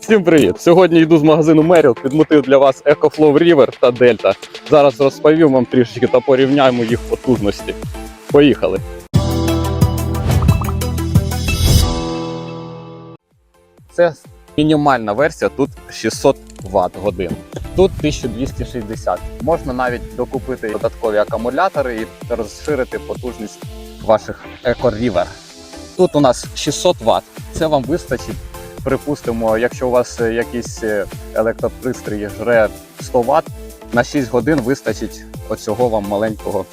Всім привіт! Сьогодні йду з магазину Меріл, підмотив для вас EcoFlow River та Delta. Зараз розповім вам трішечки та порівняємо їх потужності. Поїхали! Це мінімальна версія, тут 600 Вт годин. Тут 1260. Можна навіть докупити додаткові акумулятори і розширити потужність ваших EcoRiver. Тут у нас 600 Вт. Це вам вистачить припустимо, якщо у вас е, якийсь е, електропристрій жре 100 Вт, на 6 годин вистачить оцього вам маленького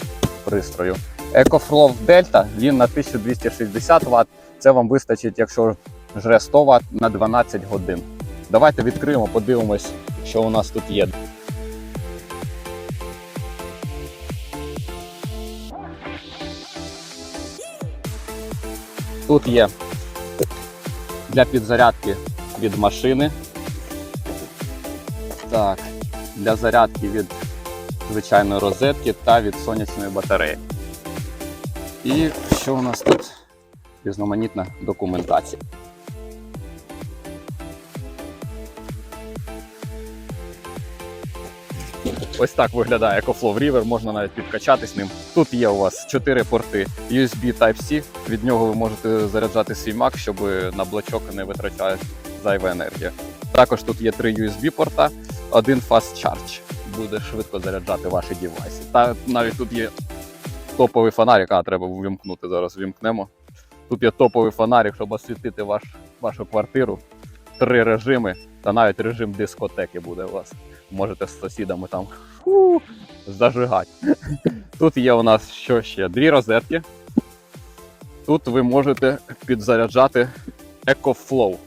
пристрою. EcoFlow Delta він на 1260 Вт. Це вам вистачить, якщо жре 100 Вт на 12 годин. Давайте відкриємо, подивимось, що у нас тут є. Тут є для підзарядки від машини. Так, для зарядки від звичайної розетки та від сонячної батареї. І що у нас тут? Різноманітна документація. Ось так виглядає EcoFlow River, можна навіть підкачатись ним. Тут є у вас 4 порти USB Type-C. Від нього ви можете заряджати свій Mac, щоб на блочок не витрачати зайва енергія. Також тут є 3 USB порта, один Fast Charge. Буде швидко заряджати ваші девайси. Та навіть тут є топовий фонарик, а треба вимкнути зараз. Вімкнемо. Тут є топовий фонарик, щоб освітити ваш, вашу квартиру. Три режими, та навіть режим дискотеки буде у вас. Можете з сусідами там фу, зажигати. Тут є у нас що ще? Дві розетки. Тут ви можете підзаряджати EcoFlow.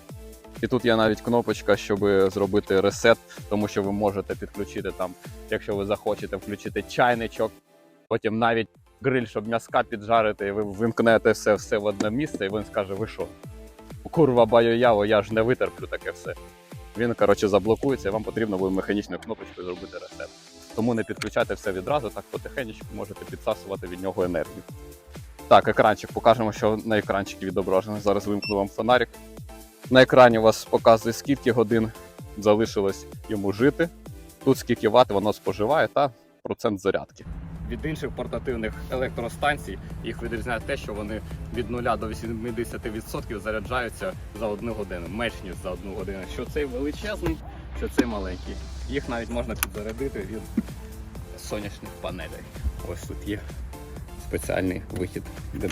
І тут є навіть кнопочка, щоб зробити ресет, тому що ви можете підключити там, якщо ви захочете, включити чайничок, потім навіть гриль, щоб м'яска піджарити, і ви вимкнете все, все в одне місце, і він скаже, ви що? Курва баю-яво, я ж не витерплю таке все. Він, коротше, заблокується, і вам потрібно буде механічною кнопочкою зробити ресет. Тому не підключайте все відразу, так потихеньку можете підсасувати від нього енергію. Так, екранчик. Покажемо, що на екранчикі відображено. Зараз вимкну вам фонарик. На екрані у вас показує, скільки годин залишилось йому жити. Тут скільки ват воно споживає та процент зарядки. Від інших портативних електростанцій їх відрізняє те, що вони від 0 до 80% заряджаються за одну годину, менш ніж за одну годину. Що цей величезний, що цей маленький. Їх навіть можна підзарядити від сонячних панелей. Ось тут є спеціальний вихід, де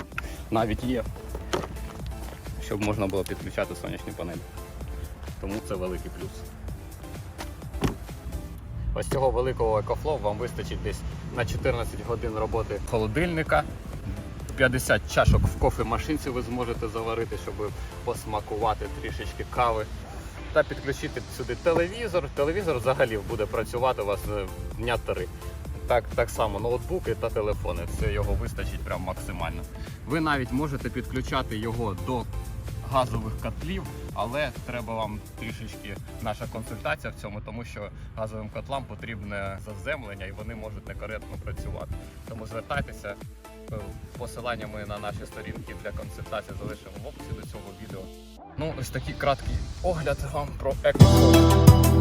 навіть є, щоб можна було підключати сонячні панелі. Тому це великий плюс. Ось цього великого екофлоу вам вистачить десь на 14 годин роботи холодильника. 50 чашок в кофемашинці ви зможете заварити, щоб посмакувати трішечки кави. Та підключити сюди телевізор. Телевізор взагалі буде працювати у вас е, дня три. Так, так само ноутбуки та телефони. Все його вистачить прям максимально. Ви навіть можете підключати його до газових котлів, але треба вам трішечки наша консультація в цьому, тому що газовим котлам потрібне заземлення і вони можуть некоректно працювати. Тому звертайтеся. Е, Посилання ми на наші сторінки для консультації залишимо в описі до цього відео. Ну, ось такий краткий огляд вам про екофон.